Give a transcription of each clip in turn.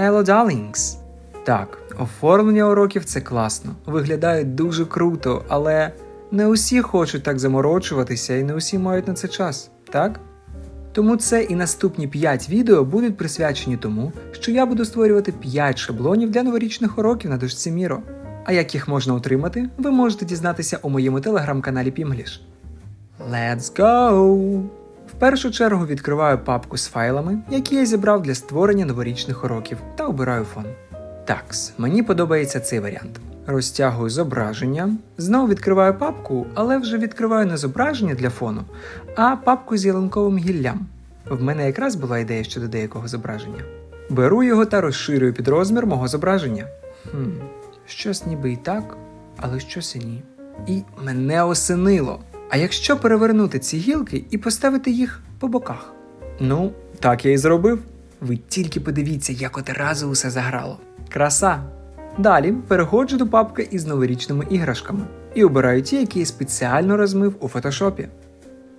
Hello, darlings! Так, оформлення уроків це класно, виглядає дуже круто, але не усі хочуть так заморочуватися і не усі мають на це час, так? Тому це і наступні 5 відео будуть присвячені тому, що я буду створювати 5 шаблонів для новорічних уроків на дошці Міро. А як їх можна отримати, ви можете дізнатися у моєму телеграм-каналі Pimglish. Let's go! В першу чергу відкриваю папку з файлами, які я зібрав для створення новорічних уроків, та обираю фон. Такс, мені подобається цей варіант. Розтягую зображення, знову відкриваю папку, але вже відкриваю не зображення для фону, а папку з ялинковим гіллям. В мене якраз була ідея щодо деякого зображення. Беру його та розширюю під розмір мого зображення. Хм, щось ніби і так, але щось і ні. І мене осенило. А якщо перевернути ці гілки і поставити їх по боках? Ну, так я і зробив. Ви тільки подивіться, як одразу усе заграло. Краса! Далі переходжу до папки із новорічними іграшками і обираю ті, які я спеціально розмив у фотошопі.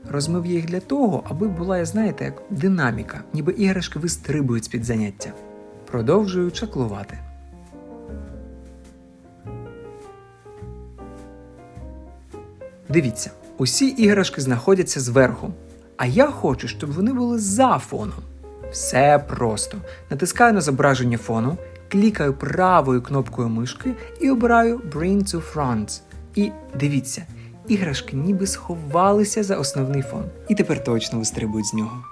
Розмив я їх для того, аби була, знаєте, як динаміка, ніби іграшки вистрибують з-під заняття. Продовжую чаклувати. Дивіться, усі іграшки знаходяться зверху, а я хочу, щоб вони були за фоном. Все просто. Натискаю на зображення фону, клікаю правою кнопкою мишки і обираю Bring to Front. І дивіться, іграшки ніби сховалися за основний фон. І тепер точно вистрибують з нього.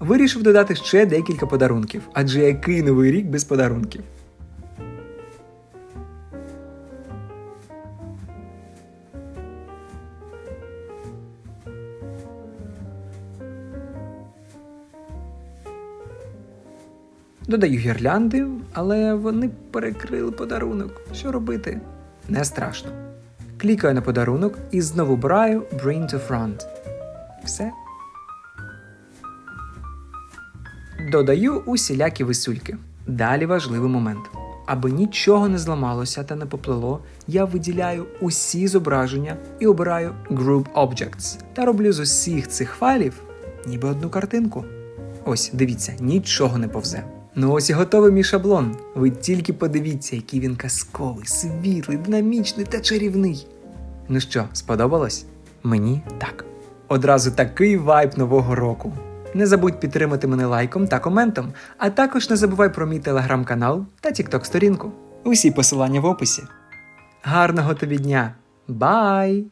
Вирішив додати ще декілька подарунків, адже який новий рік без подарунків. Додаю гірлянди, але вони перекрили подарунок. Що робити? Не страшно. Клікаю на подарунок і знову браю Bring to Front. Все. Додаю усілякі висюльки. Далі важливий момент. Аби нічого не зламалося та не поплило, я виділяю усі зображення і обираю Group Objects та роблю з усіх цих файлів ніби одну картинку. Ось, дивіться, нічого не повзе. Ну ось і готовий мій шаблон. Ви тільки подивіться, який він казковий, світлий, динамічний та чарівний. Ну що, сподобалось? Мені так. Одразу такий вайб нового року. Не забудь підтримати мене лайком та коментом, а також не забувай про мій телеграм-канал та тікток сторінку. Усі посилання в описі. Гарного тобі дня! Бай!